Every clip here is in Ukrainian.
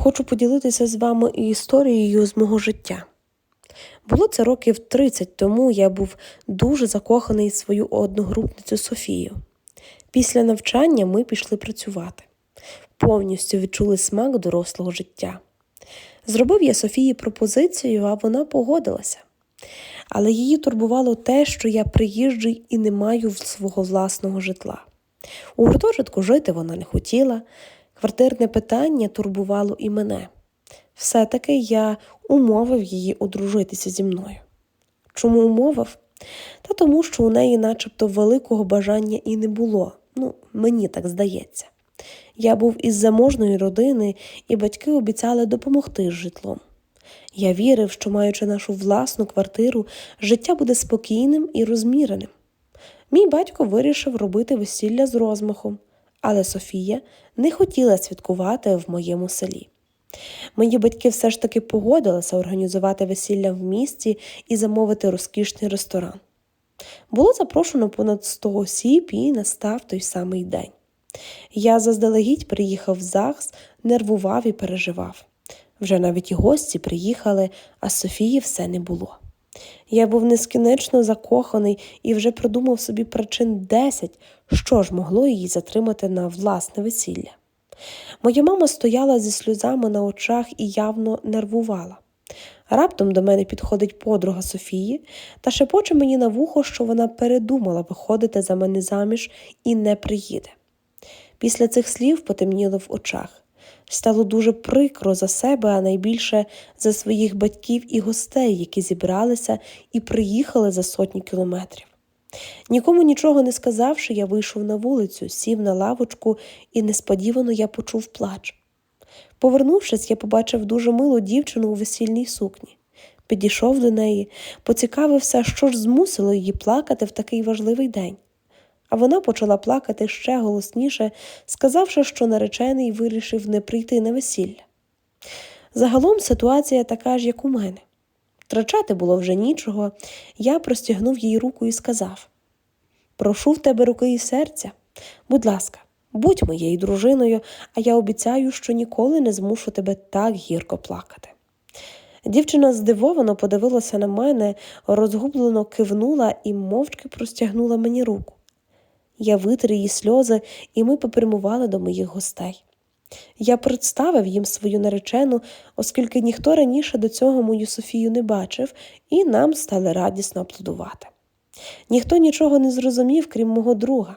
Хочу поділитися з вами історією з мого життя. Було це років 30 тому я був дуже закоханий свою одногрупницю Софію. Після навчання ми пішли працювати, повністю відчули смак дорослого життя. Зробив я Софії пропозицію, а вона погодилася. Але її турбувало те, що я приїжджий і не маю свого власного житла. У гуртожитку жити вона не хотіла, квартирне питання турбувало і мене. Все-таки я умовив її одружитися зі мною. Чому умовив? Та тому, що у неї начебто великого бажання і не було. Ну, мені так здається. Я був із заможної родини, і батьки обіцяли допомогти з житлом. Я вірив, що, маючи нашу власну квартиру, життя буде спокійним і розміреним. Мій батько вирішив робити весілля з розмахом, але Софія не хотіла святкувати в моєму селі. Мої батьки все ж таки погодилися організувати весілля в місті і замовити розкішний ресторан. Було запрошено понад 100 осіб і настав той самий день. Я заздалегідь приїхав в ЗАГС, нервував і переживав. Вже навіть і гості приїхали, а Софії все не було. Я був нескінечно закоханий і вже придумав собі причин десять, що ж могло її затримати на власне весілля. Моя мама стояла зі сльозами на очах і явно нервувала. Раптом до мене підходить подруга Софії та шепоче мені на вухо, що вона передумала виходити за мене заміж і не приїде. Після цих слів потемніло в очах. Стало дуже прикро за себе, а найбільше за своїх батьків і гостей, які зібралися і приїхали за сотні кілометрів. Нікому нічого не сказавши, я вийшов на вулицю, сів на лавочку, і несподівано я почув плач. Повернувшись, я побачив дуже милу дівчину у весільній сукні. Підійшов до неї, поцікавився, що ж змусило її плакати в такий важливий день. А вона почала плакати ще голосніше, сказавши, що наречений вирішив не прийти на весілля. Загалом ситуація така ж, як у мене. Втрачати було вже нічого, я простягнув їй руку і сказав Прошу в тебе руки і серця. Будь ласка, будь моєю дружиною, а я обіцяю, що ніколи не змушу тебе так гірко плакати. Дівчина здивовано подивилася на мене, розгублено кивнула і мовчки простягнула мені руку. Я витер її сльози, і ми попрямували до моїх гостей. Я представив їм свою наречену, оскільки ніхто раніше до цього мою Софію не бачив, і нам стали радісно аплодувати. Ніхто нічого не зрозумів, крім мого друга.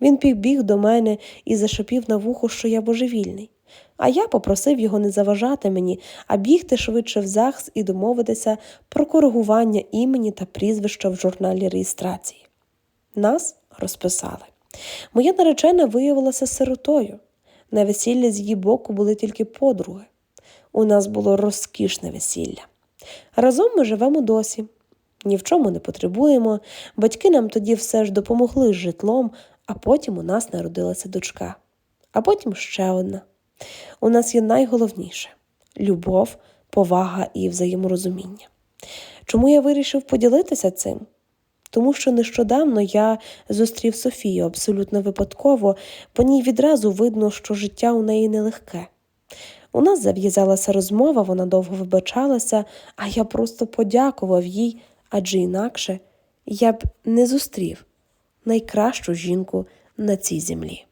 Він підбіг до мене і зашепів на вухо, що я божевільний. А я попросив його не заважати мені, а бігти швидше в ЗАГС і домовитися про коригування імені та прізвища в журналі реєстрації. Нас розписали. Моя наречена виявилася сиротою. На весіллі з її боку були тільки подруги. У нас було розкішне весілля. Разом ми живемо досі. Ні в чому не потребуємо. Батьки нам тоді все ж допомогли з житлом, а потім у нас народилася дочка, а потім ще одна. У нас є найголовніше любов, повага і взаєморозуміння. Чому я вирішив поділитися цим? Тому що нещодавно я зустрів Софію абсолютно випадково, по ній відразу видно, що життя у неї нелегке. У нас зав'язалася розмова, вона довго вибачалася, а я просто подякував їй, адже інакше я б не зустрів найкращу жінку на цій землі.